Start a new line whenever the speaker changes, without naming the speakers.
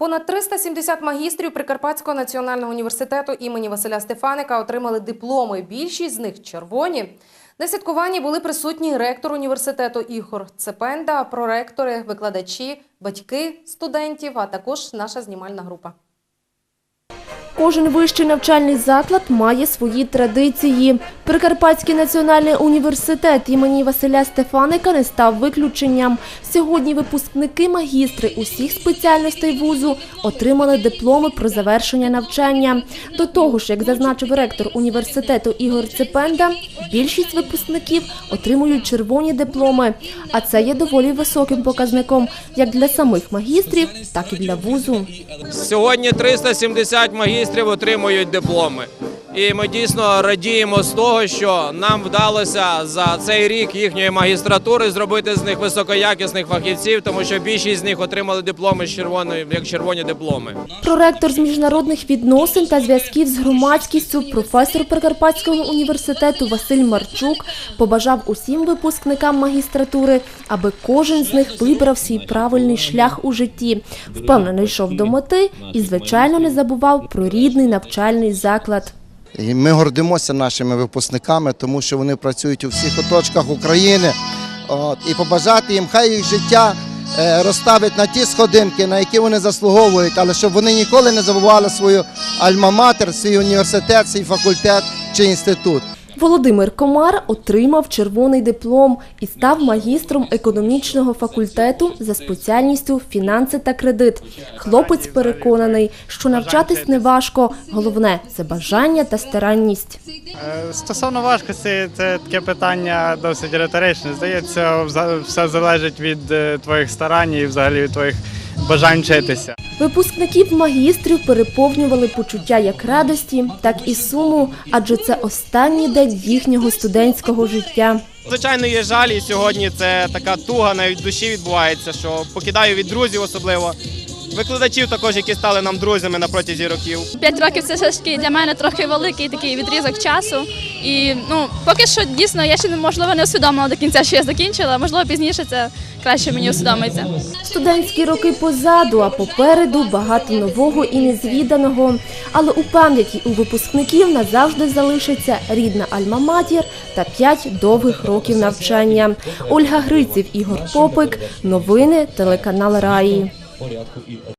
Понад 370 магістрів Прикарпатського національного університету імені Василя Стефаника отримали дипломи. Більшість з них червоні. На святкуванні були присутні ректор університету Ігор Цепенда, проректори, викладачі, батьки студентів, а також наша знімальна група.
Кожен вищий навчальний заклад має свої традиції. Прикарпатський національний університет імені Василя Стефаника не став виключенням. Сьогодні випускники магістри усіх спеціальностей вузу отримали дипломи про завершення навчання. До того ж, як зазначив ректор університету Ігор Цепенда, більшість випускників отримують червоні дипломи. А це є доволі високим показником як для самих магістрів, так і для вузу.
Сьогодні 370 магістрів отримують дипломи. І ми дійсно радіємо з того, що нам вдалося за цей рік їхньої магістратури зробити з них високоякісних фахівців, тому що більшість з них отримали дипломи з червоною, як червоні дипломи.
Проректор з міжнародних відносин та зв'язків з громадськістю, професор Прикарпатського університету Василь Марчук побажав усім випускникам магістратури, аби кожен з них вибрав свій правильний шлях у житті, впевнено йшов до мети і, звичайно, не забував про рідний навчальний заклад.
І ми гордимося нашими випускниками, тому що вони працюють у всіх куточках України. От, і побажати їм, хай їх життя е, розставить на ті сходинки, на які вони заслуговують, але щоб вони ніколи не забували свою альма-матер, свій університет, свій факультет чи інститут.
Володимир Комар отримав червоний диплом і став магістром економічного факультету за спеціальністю фінанси та кредит. Хлопець переконаний, що навчатись не важко, головне це бажання та старанність.
Е, Стосовно важкості, це таке питання досить риторичне. Здається, все залежить від е, твоїх старань і взагалі від твоїх бажань вчитися.
Випускників магістрів переповнювали почуття як радості, так і суму, адже це останній день їхнього студентського життя.
Звичайно, є жаль, і сьогодні це така туга навіть в душі відбувається, що покидаю від друзів особливо. Викладачів також, які стали нам друзями на протязі років.
П'ять років це все ж таки для мене трохи великий такий відрізок часу. І ну поки що дійсно я ще не можливо не усвідомила до кінця, що я закінчила. Можливо, пізніше це краще мені усвідомиться.
Студентські роки позаду, а попереду багато нового і незвіданого. Але у пам'яті у випускників назавжди залишиться рідна Альма-Матір та п'ять довгих років навчання. Ольга Гриців, Ігор Попик. Новини телеканал Раї. 玻璃要吐一